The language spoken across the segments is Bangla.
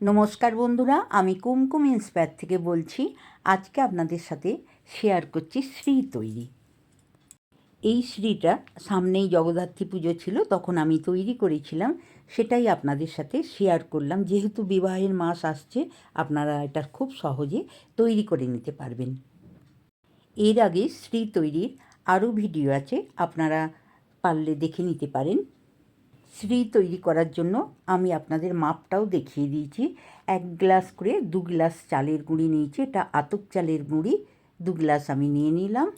নমস্কার বন্ধুরা, আমি কুমকুম ইন্সপায়ার থেকে বলছি, আজকে আপনাদের সাথে শেয়ার করছি শ্রী তৈরি। এই শ্রীটা সামনেই জগদ্ধাত্রী পুজো ছিল, তখন আমি তৈরি করেছিলাম, সেটাই আপনাদের সাথে শেয়ার করলাম। যেহেতু বিবাহের মাস আসছে, আপনারা এটা খুব সহজে তৈরি করে নিতে পারবেন। এর আগে শ্রী তৈরির আরও ভিডিও আছে, আপনারা পারলে দেখে নিতে পারেন। শ্রী তৈরি করার জন্য আমি আপনাদের মাপটাও দেখিয়ে দিয়েছি। এক গ্লাস করে দু গ্লাস চালের গুঁড়ি নিয়েছি। এটা আতক চালের গুঁড়ি। দু গ্লাস আমি নিয়ে নিলাম।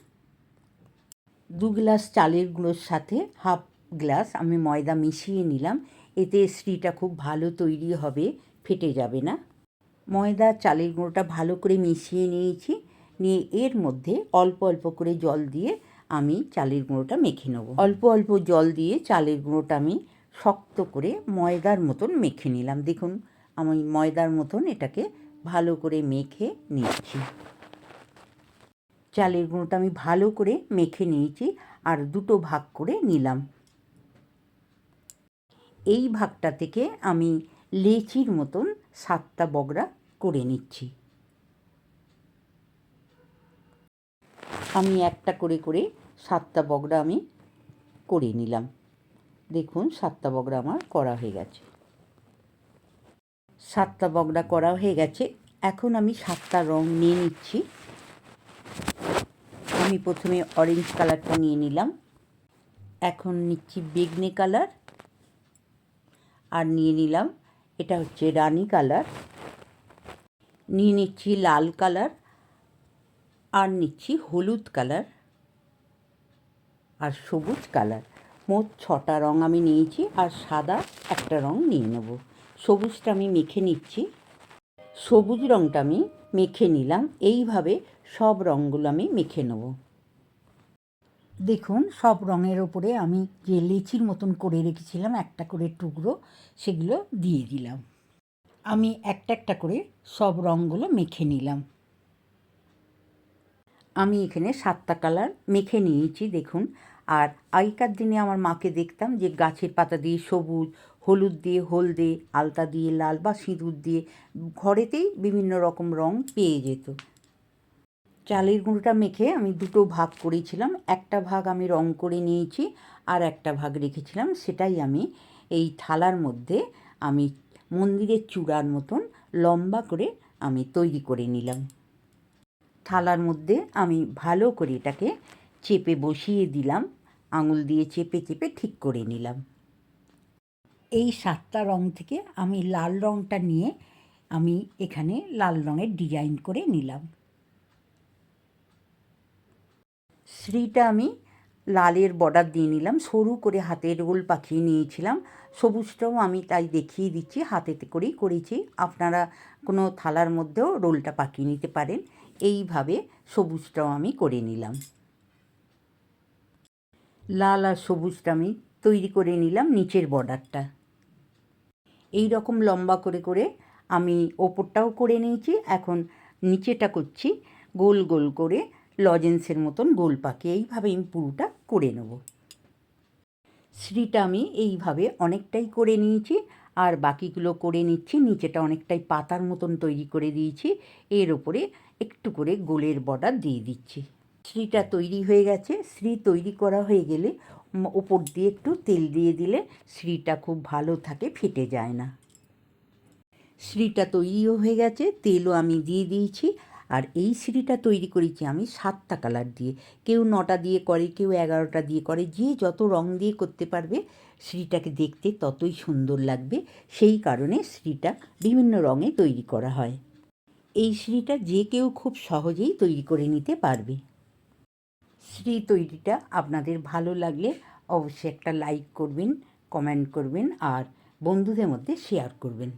দু গ্লাস চালের গুঁড়োর সাথে হাফ গ্লাস আমি ময়দা মিশিয়ে নিলাম। এতে শ্রীটা খুব ভালো তৈরি হবে, ফেটে যাবে না। ময়দা, চালের গুঁড়োটা ভালো করে মিশিয়ে নিয়েছি। নিয়ে এর মধ্যে অল্প অল্প করে জল দিয়ে আমি চালের গুঁড়োটা মেখে নেব। অল্প অল্প জল দিয়ে চালের গুঁড়োটা আমি শক্ত করে ময়দার মতন মেখে নিলাম। দেখুন, আমি ময়দার মতন এটাকে ভালো করে মেখে নিচ্ছি চালের গুঁড়োটা আমি ভালো করে মেখে নিয়েছি আর দুটো ভাগ করে নিলাম। এই ভাগটা থেকে আমি লেচির মতন সাতটা বগড়া করে নিচ্ছি। আমি একটা করে করে সাতটা বগড়া আমি করে নিলাম। দেখুন, সাতটা বগড়া আমার করা হয়ে গেছে। সাতটা বগড়া করা হয়ে গেছে। এখন আমি সাতটা রং নিয়ে নিচ্ছি। আমি প্রথমে অরেঞ্জ কালারটা নিয়ে নিলাম। এখন নিচ্ছি বেগনে কালার আর নিয়ে নিলাম, এটা হচ্ছে রানি কালার নিয়ে নিচ্ছি লাল কালার আর নিচ্ছি হলুদ কালার আর সবুজ কালার মোট ছটা রং আমি নিয়েছি আর সাদা একটা রং নিয়ে নেব। সবুজটা আমি মেখে নিচ্ছি। সবুজ রংটা আমি মেখে নিলাম। এইভাবে সব রঙগুলো আমি মেখে নেব। দেখুন, সব রঙের ওপরে আমি যে লেচির মতন করে রেখেছিলাম, একটা করে টুকরো, সেগুলো দিয়ে দিলাম। আমি একটা একটা করে সব রঙগুলো মেখে নিলাম। আমি এখানে সাতটা কালার মেখে নিয়েছি, দেখুন। আর আগেকার দিনে আমার মাকে দেখতাম যে গাছের পাতা দিয়ে সবুজ, হলুদ দিয়ে হলদে, আলতা দিয়ে লাল বা সিঁদুর দিয়ে ঘরেতেই বিভিন্ন রকম রং পেয়ে যেত। চালের গুঁড়োটা মেখে আমি দুটো ভাগ করেছিলাম। একটা ভাগ আমি রং করে নিয়েছি আর একটা ভাগ রেখেছিলাম। সেটাই আমি এই থালার মধ্যে আমি মন্দিরের চূড়ার মতন লম্বা করে আমি তৈরি করে নিলাম। থালার মধ্যে আমি ভালো করে এটাকে চেপে বসিয়ে দিলাম। আঙুল দিয়ে চেপে চেপে ঠিক করে নিলাম। এই সাতটা রং থেকে আমি লাল রংটা নিয়ে আমি এখানে লাল রঙের ডিজাইন করে নিলাম। শ্রীটা আমি লালের বর্ডার দিয়ে নিলাম। সরু করে হাতের রোল পাখিয়ে নিয়েছিলাম। সবুজটাও আমি তাই দেখিয়ে দিচ্ছি, হাতেতে করেই করেছি। আপনারা কোনো থালার মধ্যেও রোলটা পাকিয়ে নিতে পারেন। এইভাবে সবুজটাও আমি করে নিলাম। লাল আর সবুজটা আমি তৈরি করে নিলাম নিচের বর্ডারটা। এই রকম লম্বা করে করে আমি ওপরটাও করে নিয়েছি, এখন নিচেটা করছি গোল গোল করে লজেন্সের মতন গোল পাকে। এইভাবে আমি পুরোটা করে নেব। শ্রীটা আমি এইভাবে অনেকটাই করে নিয়েছি আর বাকিগুলো করে নিচ্ছি, নিচেটা অনেকটাই পাতার মতন তৈরি করে দিয়েছি। এর ওপরে একটু করে গোলের বর্ডার দিয়ে দিচ্ছি। শ্রীটা তৈরি হয়ে গেছে। শ্রী তৈরি করা হয়ে গেলে ওপর দিয়ে একটু তেল দিয়ে দিলে শ্রীটা খুব ভালো থাকে, ফেটে যায় না। শ্রীটা তৈরিও হয়ে গেছে, তেলও আমি দিয়ে দিয়েছি। আর এই সিঁড়িটা তৈরি করেছি আমি সাতটা কালার দিয়ে। কেউ নটা দিয়ে করে, কেউ এগারোটা দিয়ে করে। যে যত রং দিয়ে করতে পারবে, সিঁড়িটাকে দেখতে ততই সুন্দর লাগবে। সেই কারণে সিঁড়িটা বিভিন্ন রঙে তৈরি করা হয়। এই সিঁড়িটা যে কেউ খুব সহজেই তৈরি করে নিতে পারবে। শ্রী তৈরিটা আপনাদের ভালো লাগলে অবশ্যই একটা লাইক করবেন কমেন্ট করবেন আর বন্ধুদের মধ্যে শেয়ার করবেন।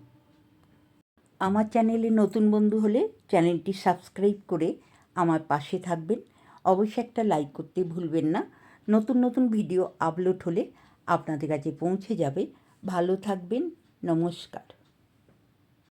আমার চ্যানেলে নতুন বন্ধু হলে চ্যানেলটি সাবস্ক্রাইব করে আমার পাশে থাকবেন। অবশ্যই একটা লাইক করতে ভুলবেন না। নতুন নতুন ভিডিও আপলোড হলে আপনাদের কাছে পৌঁছে যাবে। ভালো থাকবেন, নমস্কার।